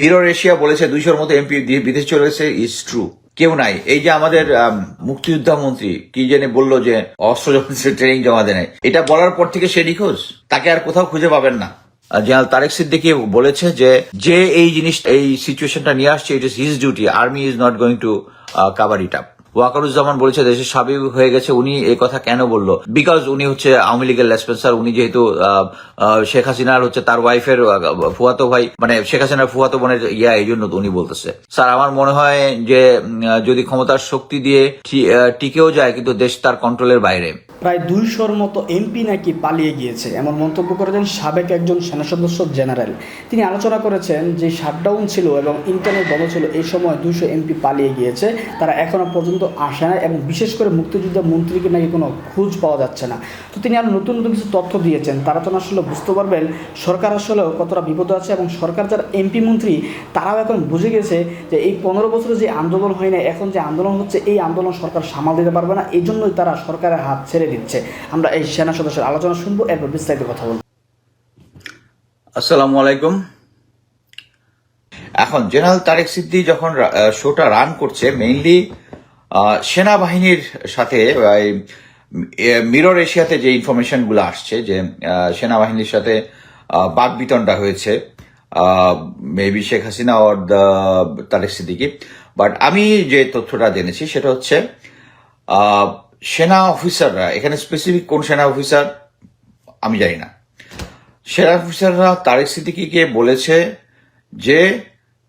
হিরোর এশিয়া বলেছে দুইশোর মতো এমপি বিদেশ চলে গেছে ইজ ট্রু কেউ নাই। এই যে আমাদের আম, মুক্তিযোদ্ধা মন্ত্রী কি জেনে বলল যে অস্ত্র ট্রেনিং জমা দেয় এটা বলার পর থেকে সে নিখোঁজ। তাকে আর কোথাও খুঁজে পাবেন না। জেনারেল তারেক সিদ্দিকি বলেছে যে যে এই জিনিস এই সিচুয়েশনটা নিয়ে আসছে it is his duty army is not going to cover it up Wakeruzzaman বলেছে দেশের সাবেক হয়ে গেছে। উনি এই কথা কেন বলল? বিকজ উনি হচ্ছে আওয়ামী লীগের লেসপেন্সার উনি যেহেতু শেখ হাসিনার হচ্ছে তার ওয়াইফের ফুয়াতো ভাই মানে শেখ হাসিনার ফুয়াতো বোনের ইয়া এই জন্য উনি বলতেছে। স্যার, আমার মনে হয় যে যদি ক্ষমতার শক্তি দিয়ে টিকেও যায়, কিন্তু দেশ তার কন্ট্রোলের বাইরে। প্রায় দুইশোর মতো এমপি নাকি পালিয়ে গিয়েছে। এমন মন্তব্য করেছেন সাবেক একজন সেনা সদস্য জেনারেল। তিনি আলোচনা করেছেন যে শাটডাউন ছিল এবং ইন্টারনেট বন্ধ ছিল, এই সময় দুইশো এমপি পালিয়ে গিয়েছে। তারা এখনও পর্যন্ত আসে না এবং বিশেষ করে মুক্তিযোদ্ধা মন্ত্রীকে নাকি কোনো খোঁজ পাওয়া যাচ্ছে না। তো তিনি আরও নতুন নতুন কিছু তথ্য দিয়েছেন। তারা তো আসলে বুঝতে পারবেন, সরকার আসলে কতটা বিপদ আছে এবং সরকার যারা এমপি মন্ত্রী, তারাও এখন বুঝে গেছে যে এই পনেরো বছরে যে আন্দোলন হয় না এখন যে আন্দোলন হচ্ছে, এই আন্দোলন সরকার সামাল দিতে পারবে না। এই জন্যই তারা সরকারের হাত ছেড়ে দিচ্ছে। আমরা এই সেনা সদস্যের আলোচনা শুনব, এরপর বিস্তারিত কথা বলব। আসসালামু আলাইকুম। এখন জেনারেল তারেক সিদ্দি যখন শোটা রান করছে মেইনলি সেনাবাহিনীর সাথে মিরর এশিয়াতে যে ইনফরমেশনগুলো আসছে, যে সেনাবাহিনীর সাথে বাক বিতনটা হয়েছে maybe Sheikh Hasina the Tarique Siddique. But আমি যে তথ্যটা জেনেছি, সেটা হচ্ছে সেনা অফিসাররা, এখানে স্পেসিফিক কোন সেনা অফিসার, আমি জানি না। সেনা অফিসাররা তারেক সিদ্দিকিকে বলেছে যে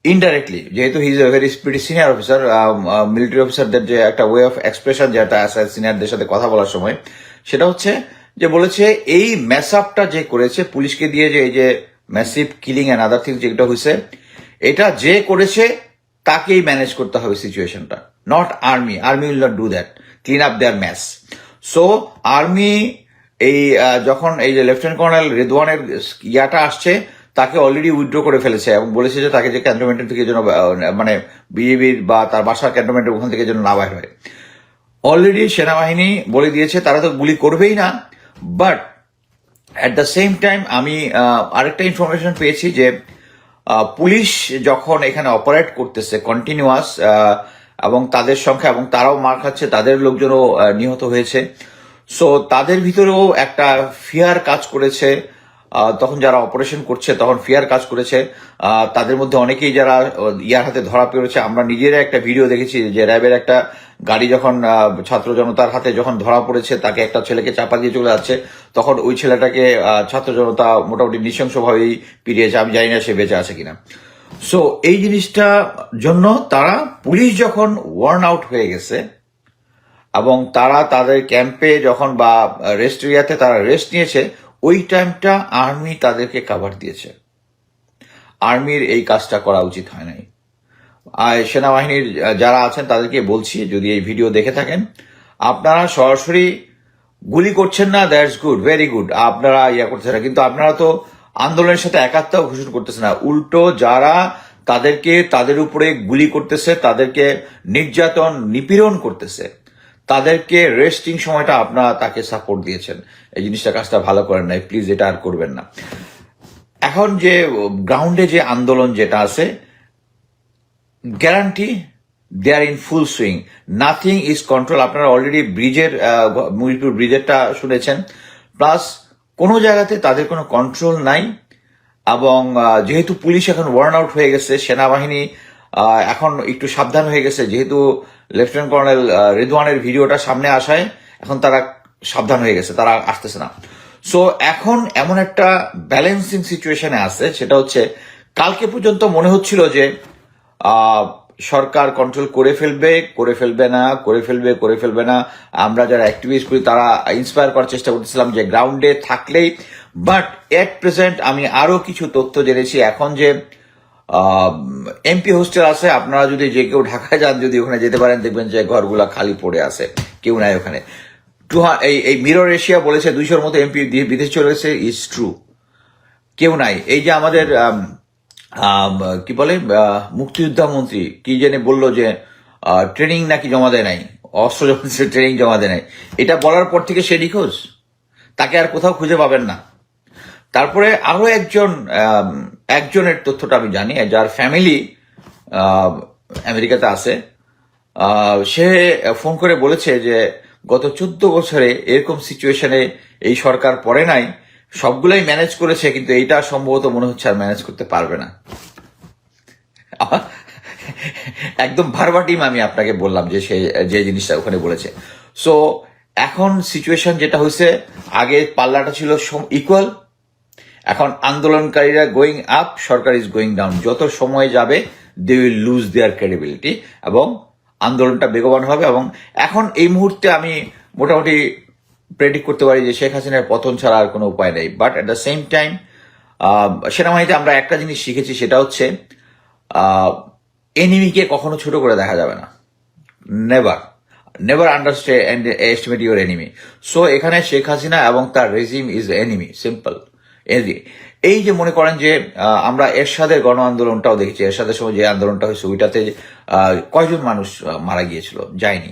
ইনডাইরেক্টলি যেহেতু he is a very pretty senior officer military অফিসারদের যে একটা ওয়ে অফ এক্সপ্রেশন যেটা আছে সিনিয়রদের সাথে কথা বলার সময়, সেটা হচ্ছে যে বলেছে এই ম্যাসআপটা যে করেছে, পুলিশকে দিয়ে যে, এই যে massive killing and other things যেটা হয়েছে, এটা যে করেছে, তাকেই ম্যানেজ করতে হবে সিচুয়েশনটা not army army will not do that clean up their mess so army এই যখন এই যে লেফটেন্যান্ট কর্নেল রেদওয়ানের ইয়াটা আসছে, তাকে অলরেডি উইথড্র করে ফেলেছে এবং বলেছে যে তাকে যে ক্যান্টনমেন্টের থেকে যেন মানে বিজেপির বা তার বাসার ক্যান্টনমেন্টের ওখান থেকে যেন না বাইর হয়। অলরেডি সেনাবাহিনী বলে দিয়েছে, তারা তো গুলি করবেই না। But at the same time আমি আরেকটা ইনফরমেশন পেয়েছি যে পুলিশ যখন এখানে অপারেট করতেছে কন্টিনিউয়াস এবং তাদের সংখ্যা এবং তারাও মার খাচ্ছে, তাদের লোকজনও নিহত হয়েছে। সো তাদের ভিতরেও একটা ফিয়ার কাজ করেছে। তখন যারা অপারেশন করছে, তখন ফিয়ার কাজ করেছে। তাদের মধ্যে অনেকেই যারা ইয়ার হাতে ধরা পড়েছে, আমরা নিজেরা একটা ভিডিও দেখেছি যে র্যাবের একটা গাড়ি যখন ছাত্র জনতার হাতে যখন ধরা পড়েছে, তাকে একটা ছেলেকে চাপা দিয়ে চলে যাচ্ছে, তখন ওই ছেলেটাকে ছাত্র জনতা মোটামুটি নৃশংসভাবেই পিরিয়েছে আমি জানি না সে বেঁচে আছে কিনা। সো এই জিনিসটা জন্য তারা পুলিশ যখন ওয়ার্ন আউট হয়ে গেছে, এবং তারা তাদের ক্যাম্পে যখন বা রেস্ট এরিয়াতে তারা রেস্ট নিয়েছে, ওই টাইমটা আর্মি তাদেরকে কাভার দিয়েছে। আর্মির এই কাজটা করা উচিত হয় নাই। আর সেনাবাহিনীর যারা আছেন, তাদেরকে বলছি, যদি এই ভিডিও দেখে থাকেন, আপনারা সরাসরি গুলি করছেন না দ্যাটস গুড ভেরি গুড আপনারা ইয়া করছেন না। কিন্তু আপনারা তো আন্দোলনের সাথে একাত্মতা ঘোষণ করতেছে না। উল্টো যারা তাদেরকে, তাদের উপরে গুলি করতেছে, তাদেরকে নির্যাতন, নিপীড়ন করতেছে, তাদেরকে রেস্টিং সময়টা আপনারা তাকে সাপোর্ট দিয়েছেন। এই জিনিসটা কাজটা ভালো করেন নাই প্লিজ এটা আর করবেন না। এখন যে গ্রাউন্ডে যে আন্দোলন যেটা আছে guarantee they are in full swing nothing is control আপনারা অলরেডি ব্রিজের মুরিপুর ব্রিজেরটা শুনেছেন। প্লাস কোনো জায়গাতে তাদের কোনো কন্ট্রোল নাই, এবং যেহেতু পুলিশ এখন ওয়ার্ন আউট হয়ে গেছে, সেনাবাহিনী এখন একটু সাবধান হয়ে গেছে, যেহেতু লেফটেন্যান্ট কর্নেল রেদওয়ানের ভিডিওটা সামনে আসায়, এখন তারা সাবধান হয়ে গেছে, তারা আসতেছে না। সো এখন এমন একটা ব্যালেন্সিং সিচুয়েশনে আছে, সেটা হচ্ছে, কালকে পর্যন্ত মনে হচ্ছিল যে সরকার কন্ট্রোল করে ফেলবে করে ফেলবে না করে ফেলবে করে ফেলবে না। আমরা যারা অ্যাক্টিভিস্ট করি তারা ইন্সপায়ার করার চেষ্টা করতেছিলাম যে গ্রাউন্ডে থাকলেই। বাট এট প্রেজেন্ট আমি আরও কিছু তথ্য জেনেছি। এখন যে এমপি হোস্টেল আছে আপনারা যদি যে কেউ ঢাকায় যান যদি ওখানে যেতে পারেন দেখবেন যে ঘরগুলা খালি পড়ে আছে। কেউ নাই ওখানে। টু এই এই মিরর এশিয়া বলেছে দুইশোর মতো এমপি বিদেশ চলে গেছে ইজ ট্রু কেউ নাই। এই যে আমাদের আম, আম, কি বলে মুক্তিযোদ্ধা মন্ত্রী কি জেনে বলল যে ট্রেনিং নাকি জমা দেয় নাই? অস্ত্র ট্রেনিং জমা দেয় নাই। এটা বলার পর থেকে সে নিখোঁজ। তাকে আর কোথাও খুঁজে পাবেন না। তারপরে আরও একজন একজনের তথ্যটা আমি জানি, যার ফ্যামিলি আমেরিকাতে আছে। সে ফোন করে বলেছে যে, গত চোদ্দ বছরে এরকম সিচুয়েশনে এই সরকার পড়ে নাই। সবগুলাই ম্যানেজ করেছে, কিন্তু এইটা সম্ভবত মনে হচ্ছে আর ম্যানেজ করতে পারবে না। একদম ভারবাটিম আমি আপনাকে বললাম যে সে, যে জিনিসটা ওখানে বলেছে। সো এখন সিচুয়েশন যেটা হয়েছে, আগে পাল্লাটা ছিল ইকুয়াল এখন আন্দোলনকারীরা গোয়িং আপ সরকার ইজ গোয়িং ডাউন যত সময় যাবে they will lose their credibility এবং আন্দোলনটা বেগবান হবে এবং এখন এই মুহূর্তে আমি মোটামুটি প্রেডিক্ট করতে পারি যে শেখ হাসিনার পতন ছাড়া আর কোনো উপায় নেই। But at the same time সেনাবাহিনীতে আমরা একটা জিনিস শিখেছি, সেটা হচ্ছে এনিমিকে কখনো ছোট করে দেখা যাবে না। Never never understand estimate your enemy so এখানে শেখ হাসিনা এবং তার রেজিম ইজ এনিমি সিম্পল এই যে মনে করেন যে আমরা এরশাদের গণ আন্দোলনটাও দেখেছি। এরশাদের সময় যে আন্দোলনটা হয়েছে, ওইটাতে কয়জন মানুষ মারা গিয়েছিল? যায়নি।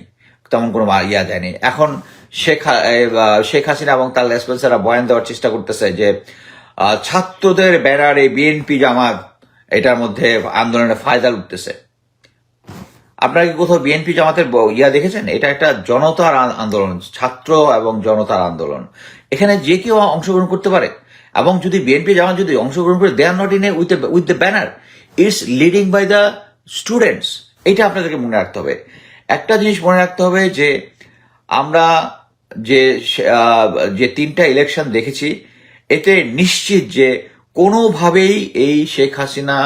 তেমন কোনো ইয়া দেয়নি এখন শেখ শেখ হাসিনা এবং তার লেসপেন্সাররা বয়ান দেওয়ার চেষ্টা করতেছে যে ছাত্রদের ব্যানারে বিএনপি জামাত, এটার মধ্যে আন্দোলনে ফায়দা উঠতেছে আপনারা কি কোথাও বিএনপি জামাতের ইয়া দেখেছেন? এটা একটা জনতার আন্দোলন, ছাত্র এবং জনতার আন্দোলন। এখানে যে কেউ অংশগ্রহণ করতে পারে, এবং যদি বিএনপি জামাত যদি অংশগ্রহণ করে they are not in with with the banner it's leading by the students এটা আপনাদেরকে মনে রাখতে হবে। একটা জিনিস মনে রাখতে হবে যে, আমরা যে যে তিনটা ইলেকশন দেখেছি, এতে নিশ্চিত যে কোনোভাবেই এই শেখ হাসিনা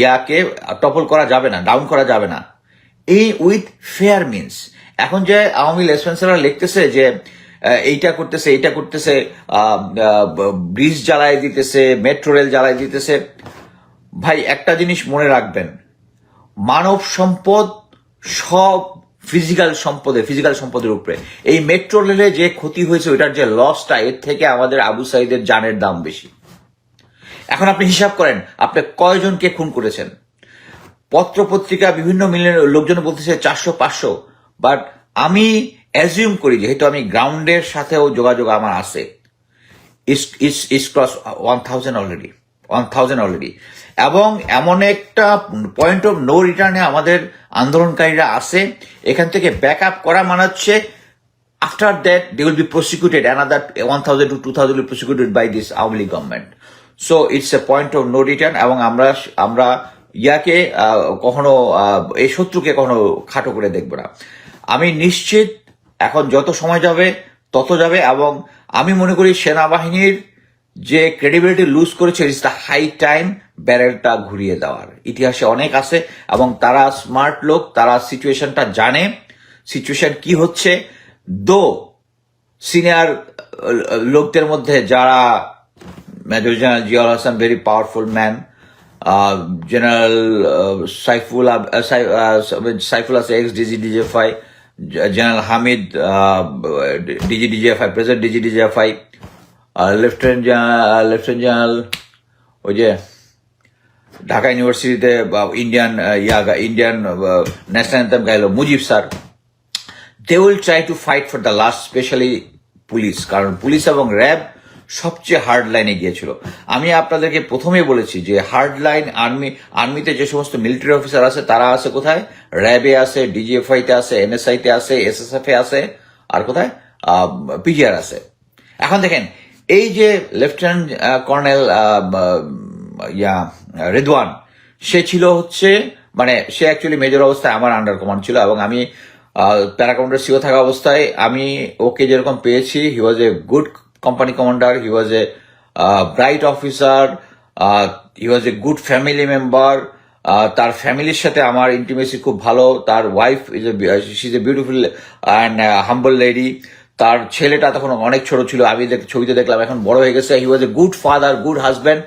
ইয়াকে টপল করা যাবে না ডাউন করা যাবে না। এই উইথ ফেয়ার মিনস এখন যে আওয়ামী লেসপেন্সাররা লিখতেছে যে এইটা করতেছে এইটা করতেছে ব্রিজ জ্বালায় দিতেছে মেট্রো রেল জ্বালায় দিতেছে। ভাই, একটা জিনিস মনে রাখবেন। মানব সম্পদ সব ফিজিক্যাল সম্পদে ফিজিক্যাল সম্পদের উপরে। এই মেট্রো রেলে যে ক্ষতি হয়েছে, ওইটার যে লসটা এর থেকে আমাদের আবু সাইদের জানের দাম বেশি। এখন আপনি হিসাব করেন, আপনি কয়জনকে খুন করেছেন? পত্র পত্রিকা বিভিন্ন মিলিয়ন, লোকজন বলতেছে চারশো, পাঁচশো। বাট আমি অ্যাজিউম করি, যেহেতু আমি গ্রাউন্ডের সাথেও যোগাযোগ আমার আছে। Is cross one thousand already one thousand already এবং এমন একটা পয়েন্ট অফ নো রিটার্নে আমাদের আন্দোলনকারীরা আসে। এখান থেকে ব্যাক আপ করা মানে হচ্ছে after that they will be another 1000 to 2000 will be prosecuted by this Awami League government so it's a point of no return এবং আমরা আমরা ইয়াকে কখনো এই শত্রুকে কখনো খাটো করে দেখব না। আমি নিশ্চিত এখন যত সময় যাবে, তত যাবে এবং আমি মনে করি সেনাবাহিনীর যে ক্রেডিবিলিটি লুজ করেছে ইটস দ্য হাই টাইম ব্যারেলটা ঘুরিয়ে দেওয়ার। ইতিহাসে অনেক আছে, এবং তারা স্মার্ট লোক, তারা সিচুয়েশনটা জানে। সিচুয়েশন কি হচ্ছে? দো সিনিয়র লোকদের মধ্যে যারা major general Ziaul Hasan very powerful man general Saiful Saiful Hasan ex DG DGFI general Hamid DG DGFI president DG DGFI lieutenant lieutenant general ওই যে ঢাকা ইউনিভার্সিটিতে Indian yeah Indian national anthem গাইলো Mujib sir. They will try to fight for the last specially police কারণ police এবং RAB সবচেয়ে hard লাইনে গিয়েছিল। আমি আপনাদেরকে প্রথমেই বলেছি যে হার্ড লাইন আর্মি আর্মিতে যে সমস্ত মিলিটারি অফিসার আছে, তারা আছে কোথায়? র্যাবে আছে ডিজিএফআই তে আছে এনএসআই তে আছে এসএসএফ এ আছে, আর কোথায়? পিজিআর আছে। এখন দেখেন এই যে লেফটেন্যান্ট কর্নেল ইয়া রেদওয়ান সে ছিল হচ্ছে মানে সে অ্যাকচুয়ালি মেজর অবস্থায় আমার আন্ডার কমান্ড ছিল এবং আমি প্যারাকমান্ডার সিও থাকা অবস্থায় আমি ওকে যেরকম পেয়েছি he was a good company commander he was a bright officer he was a good family member তার ফ্যামিলির সাথে আমার ইন্টিমেসি খুব ভালো, তার wife is a is a beautiful and humble lady তার ছেলেটা তখন অনেক ছোট ছিল, আমি ছবিতে দেখলাম, এখন বড় হয়ে গেছে। He was a good father good husband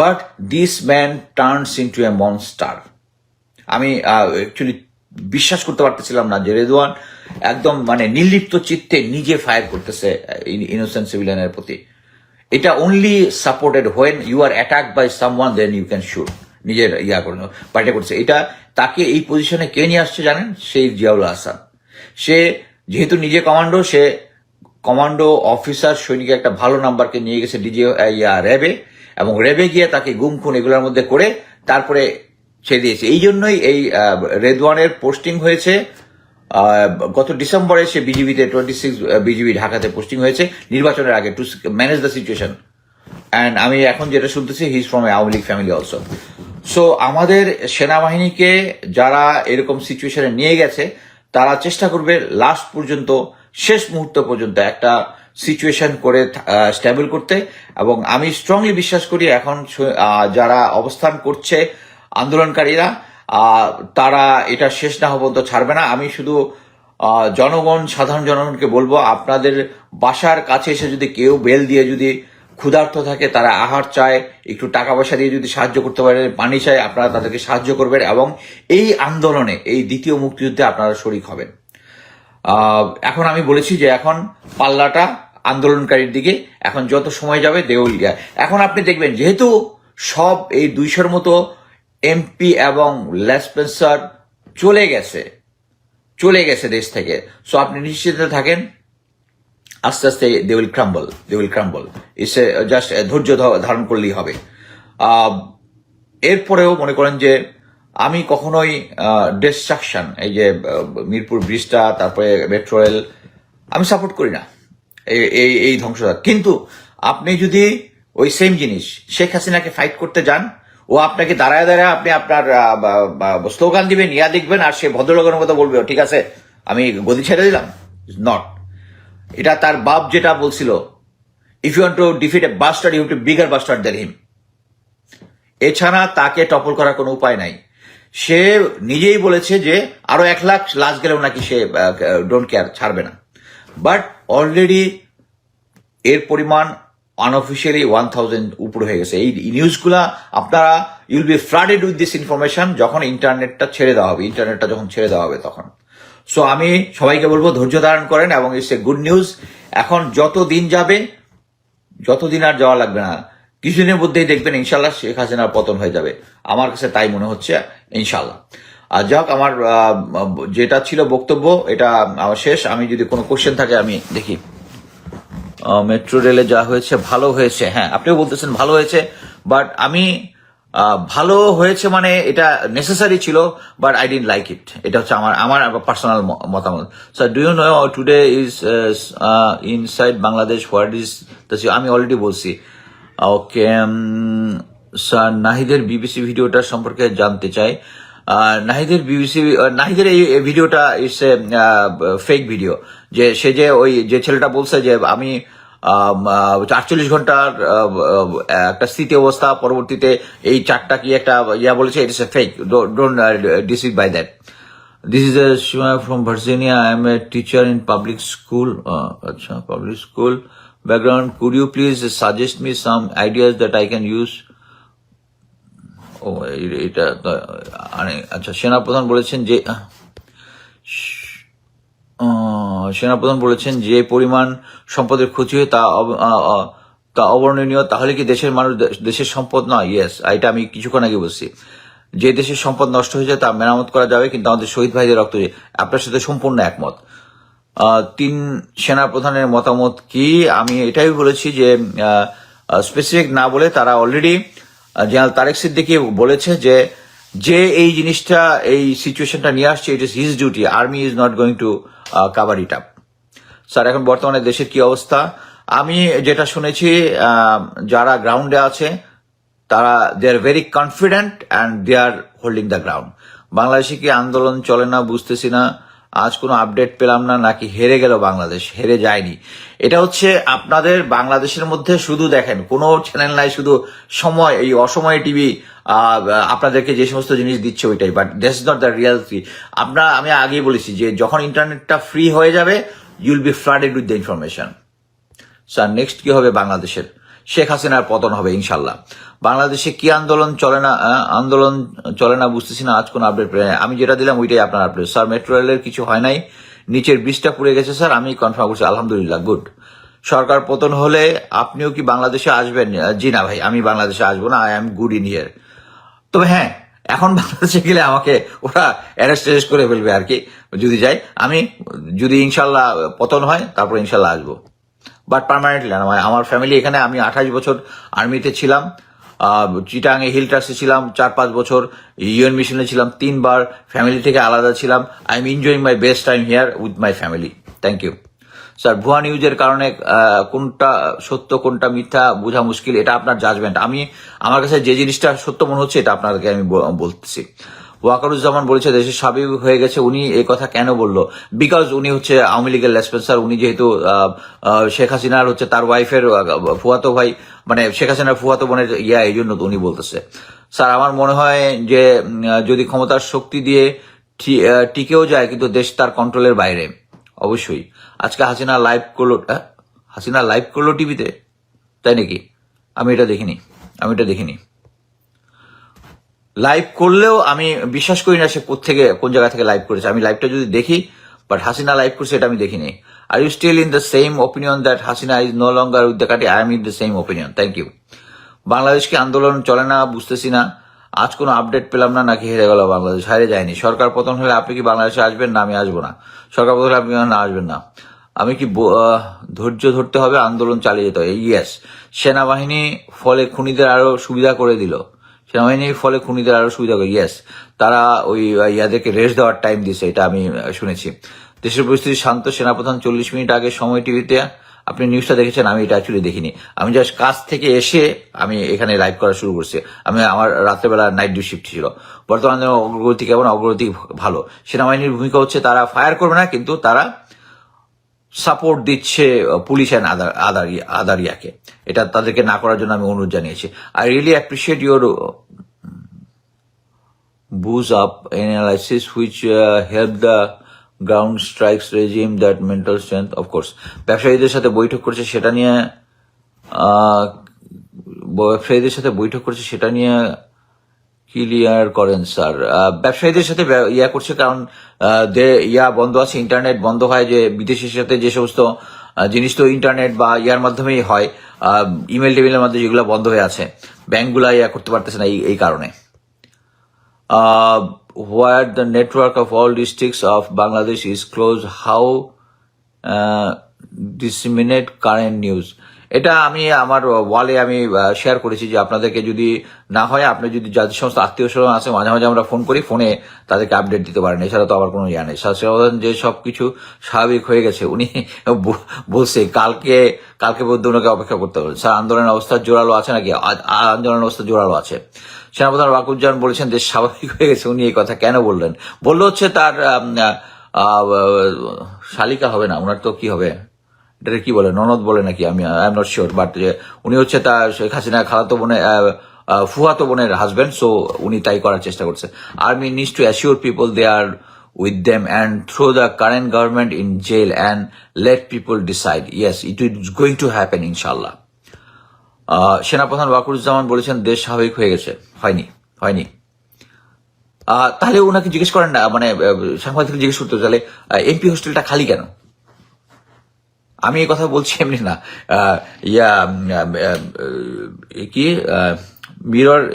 but this man turns into a monster আমি অ্যাকচুয়ালি বিশ্বাস করতে পারতেছিলাম না যে রেদওয়ান একদম মানে নির্লিপ্ত চিত্তে নিজে ফায়ার করতেছে ইনোসেন্ট সিভিলিয়ানের প্রতি। এটা only supported when you are attack by someone then you can shoot নিজের ইয়া করে পার্টি করছে এটা তাকে এই পজিশনে কে নিয়ে আসছে জানেন? সেই জিয়াউল হাসান সে যেহেতু নিজে কমান্ডো, সে কমান্ডো অফিসার সৈনিকের একটা ভালো নাম্বারকে নিয়ে গেছে ডিজি র্যাবে, এবং রেবে গিয়ে তাকে গুম খুন এগুলোর মধ্যে করে তারপরে ছেড়ে দিয়েছে। এই জন্যই এই রেদওয়ানের পোস্টিং হয়েছে গত ডিসেম্বরে সে বিজিবিতে টোয়েন্টি সিক্স বিজিবি ঢাকাতে পোস্টিং হয়েছে, নির্বাচনের আগে to manage the situation and আমি এখন যেটা শুনতেছি his from Awami League family also so আমাদের সেনাবাহিনীকে যারা এরকম সিচুয়েশনে নিয়ে গেছে তারা চেষ্টা করবে লাস্ট পর্যন্ত, শেষ মুহূর্ত পর্যন্ত একটা সিচুয়েশন করে স্টেবল করতে। এবং আমি স্ট্রংলি বিশ্বাস করি এখন যারা অবস্থান করছে আন্দোলনকারীরা তারা এটা শেষ না হওয়া পর্যন্ত ছাড়বে না। আমি শুধু জনগণ, সাধারণ জনগণকে বলব, আপনাদের বাসার কাছে এসে যদি কেউ বেল দিয়ে যদি ক্ষুধার্ত থাকে, তারা আহার চায়, একটু টাকা পয়সা দিয়ে যদি সাহায্য করতে পারে, পানি চায়, আপনারা তাদেরকে সাহায্য করবেন এবং এই আন্দোলনে, এই দ্বিতীয় মুক্তিযুদ্ধে আপনারা শরিক হবেন। এখন আমি বলেছি যে এখন পাল্লাটা আন্দোলনকারীর দিকে, এখন যত সময় যাবে দেউল এখন আপনি দেখবেন, যেহেতু সব এই দুইশোর মতো এমপি এবং লেসপেন্সার চলে গেছে চলে গেছে দেশ থেকে। সো আপনি নিশ্চিত থাকেন আস্তে আস্তে they will crumble they will crumble is just ধৈর্য ধারণ করলেই হবে। এরপরেও মনে করেন যে আমি কখনোই ডিস্ট্রাকশন এই যে মিরপুর ব্রিজটা, তারপরে মেট্রো রেল আমি সাপোর্ট করি না। এই- এই ধ্বংসতা কিন্তু আপনি যদি ওই সেম জিনিস, শেখ হাসিনাকে ফাইট করতে যান, ও আপনাকে দাঁড়ায় দাঁড়ায় আপনি আপনার স্লোগান দিবেন, ইয়া দেখবেন, আর সে ভদ্রলোকের মতো বলবে, ঠিক আছে, আমি গদি ছেড়ে দিলাম। নট এটা তার বাপ যেটা বলছিল if you to defeat a buster you to bigger buster then him এছাড়া তাকে টপল করার কোনো উপায় নাই। সে নিজেই বলেছে যে, আরও এক লাখ লাশ গেলেও নাকি সে ডোন্ট কেয়ার ছাড়বে না। বাট অলরেডি এর পরিমাণ আনঅফিসিয়ালি ওয়ান থাউজেন্ড উপরে হয়ে গেছে। এই নিউজগুলা আপনারা you'll be flooded with this information যখন ইন্টারনেটটা ছেড়ে দেওয়া হবে। ইন্টারনেটটা যখন ছেড়ে দেওয়া হবে তখন। সো আমি সবাইকে বলব ধৈর্য ধারণ করেন এবং ইটস এ গুড নিউজ এখন যত দিন যাবে, যত দিন আর যাওয়া লাগবে না। কিছুদিনের মধ্যেই দেখবেন ইনশাল্লাহ শেখ হাসিনার পতন হয়ে যাবে। আমার কাছে তাই মনে হচ্ছে ইনশাল্লাহ আর যাক, আমার যেটা ছিল বক্তব্য, এটা আমার শেষ। আমি যদি কোনো কোশ্চেন থাকে, আমি দেখি। মেট্রো রেলে যা হয়েছে, ভালো হয়েছে। হ্যাঁ আপনিও বলতেছেন ভালো হয়েছে বাট আমি ভালো হয়েছে মানে এটা নেসেসারি ছিল but I didn't like it এটা হচ্ছে আমার আমার পার্সোনাল মতামত। Sir do you know today is inside Bangladesh what is আমি অলরেডি বলছি। ওকে স্যার নাহিদের বিবিসি ভিডিওটা সম্পর্কে জানতে চাই। নাহিদের বিবিসি নাহিদের এই ভিডিওটা ইস এ ফেক ভিডিও যে, সে যে ওই, যে ছেলেটা বলছে যে আমি চাকচল্লিশ ঘণ্টার একটা স্থিতি অবস্থা, পরবর্তীতে এই চারটা কি একটা ইয়া বলেছে it is a fake deceive by that this is সময় from Virginia I am a teacher in public school আচ্ছা public school background could you please suggest me some ideas that I can use ও এটা আচ্ছা সেনাপ্রধান বলেছেন যে সেনাপ্রধান বলেছেন যে পরিমাণ সম্পদের ক্ষতি হয় তা তা অবর্ণনীয়, তাহলে কি দেশের মানুষ দেশের সম্পদ নয়? ইয়েস এটা আমি কিছুক্ষণ আগে বলছি। যে দেশের সম্পদ নষ্ট হয়ে যায় তা মেরামত করা যাবে, কিন্তু আমাদের শহীদ ভাইদের রক্ত আপনার সাথে সম্পূর্ণ একমত। তিন সেনা প্রধানের মতামত কি? আমি এটাই বলেছি যে স্পেসিফিক না বলে তারা অলরেডি জেনারেল তারেক সিদ্দিকি বলেছে যে যে এই জিনিসটা, এই সিচুয়েশনটা নিয়ে আসছে it is his duty army is not going to cover up sir, এখন বর্তমানে দেশের কি অবস্থা? আমি যেটা শুনেছি যারা গ্রাউন্ডে আছে, তারা they are very confident and they are holding the ground বাংলাদেশে কি আন্দোলন চলে না, বুঝতেছি না। আজ কোনো আপডেট পেলাম না, নাকি হেরে গেল বাংলাদেশ, হেরে যায়নি। এটা হচ্ছে আপনাদের বাংলাদেশের মধ্যে শুধু দেখেন, কোনো চ্যানেল নাই, শুধু সময়, এই অসময় টিভি আপনাদেরকে যে সমস্ত জিনিস দিচ্ছে ওইটাই but is not the reality আপনার আমি আগেই বলেছি যে যখন ইন্টারনেটটা ফ্রি হয়ে যাবে you'll be flooded with the information sir next কি হবে বাংলাদেশের? শেখ হাসিনার পতন হবে ইনশাল্লাহ বাংলাদেশে কি আন্দোলন চলে না আন্দোলন চলে না বুঝতেছি না, আজ কোন আপডেট আমি যেটা দিলাম ওইটাই আপনার আপডেট স্যার মেট্রো রেলের কিছু হয় নাই, নিচের বীজটা পুড়ে গেছে, স্যার, আমি কনফার্ম করছি, আলহামদুলিল্লাহ গুড সরকার পতন হলে আপনিও কি বাংলাদেশে আসবেন? জি না ভাই, আমি বাংলাদেশে আসব না I am good in year তবে হ্যাঁ এখন বাংলাদেশে গেলে আমাকে ওরা অ্যারেস্ট করে ফেলবে আর কি। যদি যাই, আমি যদি ইনশাল্লাহ পতন হয়, তারপর ইনশাল্লাহ আসব। বাট পার্মানেন্টলি না। আমার- আমার ফ্যামিলি এখানে, আমি আঠাশ বছর আর্মিতে ছিলাম চিটাঙে হিল ট্রাস্টে ছিলাম চার পাঁচ বছর ইউএন মিশনে ছিলাম, তিনবার ফ্যামিলি থেকে আলাদা ছিলাম। I am enjoying my best time here with my family thank you sir ভুয়া নিউজের কারণে কোনটা সত্য, কোনটা মিথ্যা বোঝা মুশকিল, এটা আপনার জাজমেন্ট আমি, আমার কাছে যে জিনিসটা সত্য মনে হচ্ছে, এটা আপনাদেরকে আমি বলতেছি। ওয়াকারুজ্জামান বলেছে দেশের স্বাভাবিক হয়ে গেছে। উনি এই কথা কেন বলল? বিকজ উনি হচ্ছে আওয়ামী লীগের লেসপেন্সার উনি যেহেতু শেখ হাসিনার হচ্ছে তার ওয়াইফের ফুয়াতো ভাই মানে শেখ হাসিনার ফুয়াতো বোনের ইয়া, এই জন্য উনি বলতেছে। স্যার, আমার মনে হয় যে যদি ক্ষমতার শক্তি দিয়ে টিকেও যায়, কিন্তু দেশ তার কন্ট্রোলের বাইরে। অবশ্যই। আজকে হাসিনা লাইভ করল হাসিনা লাইভ করল টিভিতে তাই নাকি? আমি এটা দেখিনি। আমি এটা দেখিনি। লাইভ করলেও আমি বিশ্বাস করি না সে থেকে কোন জায়গা থেকে লাইভ করেছে। আমি লাইভটা যদি দেখি বাট হাসিনা লাইভ করছে এটা আমি দেখিনি। Are you still in the same opinion that Hasina is no longer with the country I am in the same opinion thank you বাংলাদেশকে আন্দোলন চলে না, বুঝতেছি না। আজ কোনো আপডেট পেলাম না, নাকি হেরে গেল বাংলাদেশ? হারে যায়নি। সরকার পতন হলে আপনি কি বাংলাদেশে আসবেন না? আমি আসব না। সরকার পতন হলে আপনি না, আসবেন না। আমি কি ধৈর্য ধরতে হবে? আন্দোলন চালিয়ে যেতে হবে। ইয়েস সেনাবাহিনী ফলে খুনিদের আরও সুবিধা করে দিল। সেনাবাহিনীর ফলে খুনিদের আরও সুবিধা করে ইয়েস তারা ওই ইয়াদেরকে রেস্ট দেওয়ার টাইম দিছে এটা আমি শুনেছি। দেশের পরিস্থিতি শান্ত, সেনাপ্রধান চল্লিশ মিনিট আগে সময় টিভিতে, আপনি নিউজটা দেখেছেন, আমি এটা অ্যাকচুয়ালি দেখিনি। আমি জাস্ট কাজ থেকে এসে আমি এখানে লাইভ করা শুরু করছি। আমি, আমার রাত্রেবেলা নাইট ডিউ শিফট ছিল। বর্তমানে অগ্রগতি কেমন? অগ্রগতি ভালো। সেনাবাহিনীর ভূমিকা হচ্ছে তারা ফায়ার করবে না, কিন্তু তারা সাপোর্ট দিচ্ছে পুলিশ অ্যান্ড আদার আদার আদারিয়াকে এটা তাদেরকে না করার জন্য আমি অনুরোধ জানিয়েছি। I really appreciate your booze up uh, help the ground strikes regime that mental strength of course. ব্যবসায়ীদের সাথে বৈঠক করছে সেটা নিয়ে ব্যবসায়ীদের সাথে বৈঠক করছে সেটা নিয়ে ক্লিয়ার করেন স্যার ব্যবসায়ীদের সাথে ইয়া করছে কারণ ইয়া বন্ধ আছে ইন্টারনেট বন্ধ হয় যে বিদেশের সাথে যে সমস্ত জিনিস তো ইন্টারনেট বা ইয়ার মাধ্যমেই হয় ইমেল টেবিলের মাধ্যমে যেগুলো বন্ধ হয়ে আছে ব্যাংকগুলা ইয়া করতে পারতেছে না এই- কারণে uh, the network of all all of Bangladesh is close how how current news? এটা আমি আমার ওয়ালে আমি শেয়ার করেছি যে আপনাদেরকে যদি না হয়, আপনি যদি যাদের সমস্ত আত্মীয় স্বজন আছে, মাঝে মাঝে আমরা ফোন করি ফোনে তাদেরকে আপডেট দিতে পারেন। এছাড়া তো আবার কোনো ইয়া নেই। শাসন যে সব কিছু স্বাভাবিক হয়ে গেছে, উনি বলছে, কালকে কালকে পর্যন্ত ওনাকে অপেক্ষা করতে হবে। স্যার, আন্দোলনের অবস্থা জোরালো আছে নাকি? আন্দোলনের অবস্থা জোরালো আছে। সেনাপ্রধান ওয়াকুজ্জামান বলেছেন দেশ স্বাভাবিক হয়ে গেছে। উনি এই কথা কেন বললেন? বলল হচ্ছে তার শালিকা হবে না। ওনার তো কি হবে? এটাকে কি বলে ননদ বলে নাকি আমি I am not sure but উনি হচ্ছে তার শেখ হাসিনা খালাতো আহ, ফুয়াতো বোনের হাজবেন্ড সো উনি তাই করার চেষ্টা করছে। Army needs to assure people they are with them and throw the current government in jail and let people decide yes it is going to happen ইনশাল্লাহ সেনাপ্রধান ওয়াকুরুজ্জামান বলেছেন দেশ স্বাভাবিক হয়ে গেছে। হয়নি হয়নি। তাহলে ওনাকে জিজ্ঞেস করেন না মানে সাংবাদিক জিজ্ঞেস করতে তাহলে এমপি হোস্টেলটা খালি কেন? আমি এই কথা বলছি এমনি না। ইয়া কি? মিরর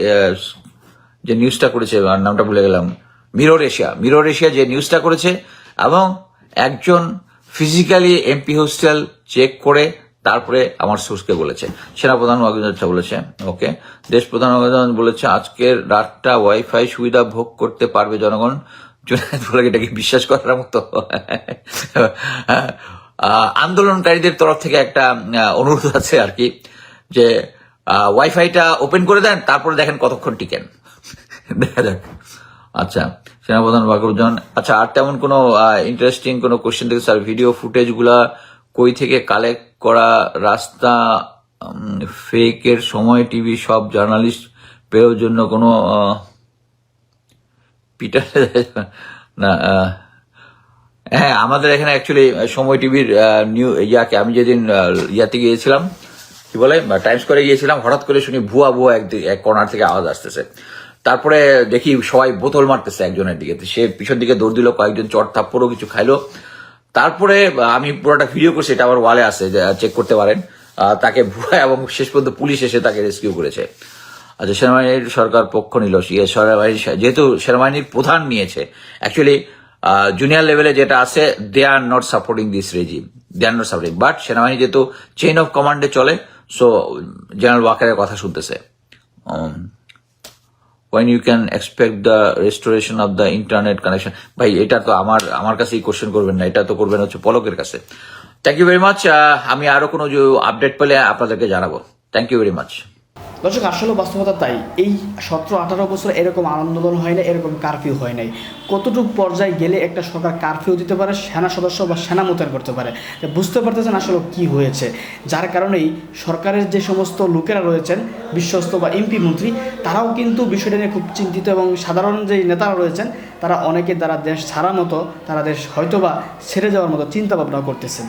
যে নিউজটা করেছে নামটা ভুলে গেলাম। Mirror Asia. মিরর এশিয়া যে নিউজটা করেছে এবং একজন ফিজিক্যালি এমপি হোস্টেল চেক করে তারপরে আমার সোর্সকে বলেছে। সেনাপ্রধান ওয়াকিদা বলেছে ওকে দেশ প্রধান বলেছে আজকের রাতটা ওয়াইফাই সুবিধা ভোগ করতে পারবে জনগণ। জুনায়দ বলে এটাকে বিশ্বাস করার মতো? আহ, আন্দোলনকারীদের তরফ থেকে একটা অনুরোধ আছে আর কি, যে ওয়াইফাইটা ওপেন করে দেন, তারপরে দেখেন কতক্ষণ টিকেন। দেখা যাক। আচ্ছা সেনাপ্রধান বাকরুজ্জামান আচ্ছা আর তেমন কোনো ইন্টারেস্টিং কোনো কোয়েশ্চেন থেকে স্যার ভিডিও ফুটেজগুলা কই থেকে কালেক্ট করা রাস্তা ফেকের সময় টিভি সব জার্নালিস্ট পেয়ের জন্য কোনো পিটার না হ্যাঁ আমাদের এখানে অ্যাকচুয়ালি সময় টিভির নিউ ইয়াকে আমি যেদিন ইয়াতে গিয়েছিলাম, কি বলে টাইমস করে গিয়েছিলাম, হঠাৎ করে শুনি ভুয়া ভুয়া এক কর্নার থেকে আওয়াজ আসতেছে। তারপরে দেখি সবাই বোতল মারতেছে একজনের দিকে। সে পিছন দিকে দৌড় দিল, কয়েকজন চট থাপ্পড়ও কিছু খাইলো। তারপরে আমি পুরোটা ভিডিও করছি, এটা আমার ওয়ালে আছে চেক করতে পারেন। তাকে ভুয়া এবং শেষ পর্যন্ত পুলিশ এসে তাকে রেস্কিউ করেছে। আচ্ছা সেনাবাহিনীর সরকার পক্ষ নিল। ইয়ে সেনাবাহিনী যেহেতু সেনাবাহিনীর প্রধান নিয়েছে অ্যাকচুয়ালি জুনিয়র লেভেলে যেটা আছে they are not supporting this regime they are not supporting but সেনাবাহিনী যেহেতু চেইন অফ কমান্ডে চলে সো জেনারেল ওয়াকারের কথা শুনতেছে। When you can expect the restoration of the internet connection, ভাই, এটা তো আমার আমার কাছেই কোশ্চেন করবেন না, এটা তো করবেন হচ্ছে পলকের কাছে। থ্যাংক ইউ ভেরি মাচ আমি আরও কোনো আপডেট পেলে আপনাদেরকে জানাব। থ্যাংক ইউ ভেরি মাচ দর্শক, আসলে বাস্তবতা তাই। এই সতেরো, আঠারো বছর এরকম আন্দোলন হয় না এরকম কারফিউ হয় নাই। কতটুকু পর্যায়ে গেলে একটা সরকার কারফিউ দিতে পারে, সেনা সদস্য বা সেনা মোতায়েন করতে পারে? বুঝতে পারতেছেন আসলে কি হয়েছে? যার কারণেই সরকারের যে সমস্ত লোকেরা রয়েছেন, বিশ্বস্ত বা এমপি মন্ত্রী, তারাও কিন্তু বিষয়টা নিয়ে খুব চিন্তিত এবং সাধারণ যে নেতারা রয়েছেন, তারা অনেকে তারা দেশ ছাড়ার মতো, তারা দেশ হয়তোবা ছেড়ে যাওয়ার মতো চিন্তা ভাবনা করতেছেন।